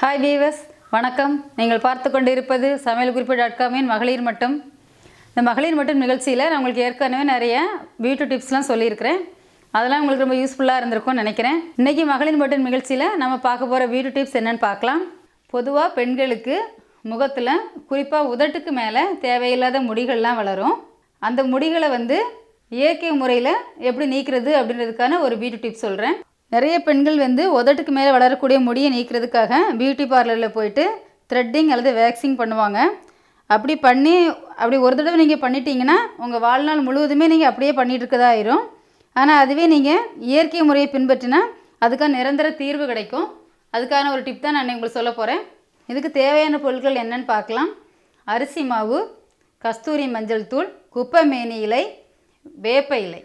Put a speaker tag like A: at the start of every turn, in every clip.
A: Hi viewers வணக்கம். நீங்கள் பார்த்து கொண்டு இருப்பது சமையல் குறிப்பு டாட் காமின் மகளிர் மட்டும். இந்த மகளிர் மட்டும் நிகழ்ச்சியில் நான் உங்களுக்கு ஏற்கனவே நிறைய பியூட்டி டிப்ஸ்லாம் சொல்லியிருக்கிறேன். அதெல்லாம் உங்களுக்கு ரொம்ப யூஸ்ஃபுல்லாக இருந்திருக்கும்னு நினைக்கிறேன். இன்றைக்கி மகளிர் மட்டும் நிகழ்ச்சியில் நம்ம பார்க்க போகிற பியூட்டி டிப்ஸ் என்னென்னு பார்க்கலாம். பொதுவாக பெண்களுக்கு முகத்தில் குறிப்பாக உதட்டுக்கு மேலே தேவையில்லாத முடிகள்லாம் வளரும். அந்த முடிகளை வந்து இயற்கை முறையில் எப்படி நீக்கிறது அப்படின்றதுக்கான ஒரு பியூட்டி டிப்ஸ் சொல்கிறேன் நிறைய பெண்கள் வந்து உதட்டுக்கு மேலே வளரக்கூடிய முடியை நீக்கிறதுக்காக பியூட்டி பார்லரில் போயிட்டு த்ரெட்டிங் அல்லது வேக்சிங் பண்ணுவாங்க. அப்படி பண்ணி அப்படி ஒரு தடவை நீங்கள் பண்ணிட்டீங்கன்னா உங்கள் வாழ்நாள் முழுவதுமே நீங்கள் அப்படியே பண்ணிகிட்டு ஆயிரும். ஆனால் அதுவே நீங்கள் இயற்கை முறையை பின்பற்றினா அதுக்கான நிரந்தர தீர்வு கிடைக்கும். அதுக்கான ஒரு டிப் தான் நான் உங்களுக்கு சொல்ல போகிறேன் இதுக்கு தேவையான பொருட்கள் என்னன்னு பார்க்கலாம். அரிசி மாவு கஸ்தூரி மஞ்சள் தூள் குப்பைமேனி இலை வேப்ப இலை.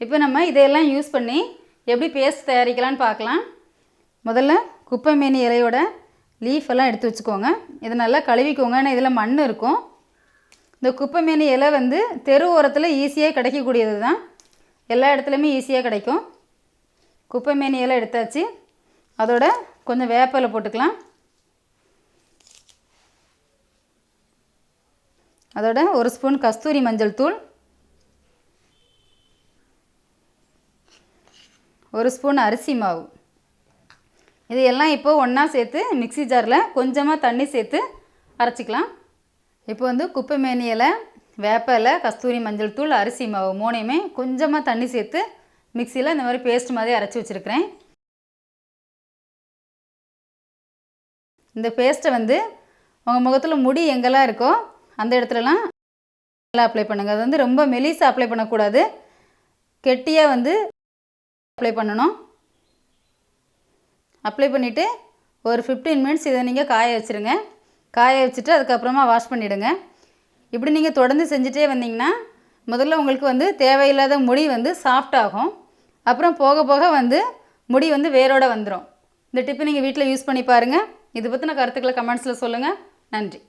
A: இப்போ நம்ம இதையெல்லாம் யூஸ் பண்ணி எப்படி பேஸ்ட் தயாரிக்கலாம்னு பார்க்கலாம். முதல்ல குப்பைமேனி இலையோட லீஃப் எல்லாம் எடுத்து வச்சுக்கோங்க. இதை நல்லா கழுவிக்கோங்க. ஏன்னா இதில் மண் இருக்கும். இந்த குப்பைமேனி இலை வந்து தெரு ஓரத்தில் ஈஸியாக கிடைக்கக்கூடியது தான். எல்லா இடத்துலையுமே ஈஸியாக கிடைக்கும். குப்பைமேனி இலை எடுத்தாச்சு. அதோட கொஞ்சம் வேப்பிலை போட்டுக்கலாம். அதோட ஒரு ஸ்பூன் கஸ்தூரி மஞ்சள் தூள். ஒரு ஸ்பூன் அரிசி மாவு. இது எல்லாம் இப்போ ஒன்றா சேர்த்து மிக்ஸி ஜாரில் கொஞ்சமாக தண்ணி சேர்த்து அரைச்சிக்கலாம். இப்போ வந்து குப்பை மேனி இலை வேப்ப கஸ்தூரி மஞ்சள் தூள் அரிசி மாவு மூணையுமே கொஞ்சமாக தண்ணி சேர்த்து மிக்சியில் இந்த மாதிரி பேஸ்ட் மாதிரி அரைச்சி வச்சுருக்கிறேன். இந்த பேஸ்ட்டை வந்து உங்கள் முகத்தில் முடி எங்கெல்லாம் இருக்கோ அந்த இடத்துலலாம் நல்லா அப்ளை பண்ணுங்கள் அது வந்து ரொம்ப மெலிசாக அப்ளை பண்ணக்கூடாது. கெட்டியாக வந்து அப்ளை பண்ணணும். அப்ளை பண்ணிவிட்டு ஒரு ஃபிஃப்டீன் மினிட்ஸ் இதை நீங்கள் காய வச்சுருங்க. காய வச்சுட்டு அதுக்கப்புறமா வாஷ் பண்ணிவிடுங்க இப்படி நீங்கள் தொடர்ந்து செஞ்சுட்டே வந்தீங்கன்னா முதல்ல உங்களுக்கு வந்து தேவையில்லாத முடி வந்து சாஃப்ட் ஆகும். அப்புறம் போக போக வந்து முடி வந்து வேரோட வந்துடும் இந்த டிப்பு நீங்கள் வீட்டில் யூஸ் பண்ணி பாருங்கள் இது பற்றின கருத்துக்களை கமெண்ட்ஸில் சொல்லுங்கள் நன்றி.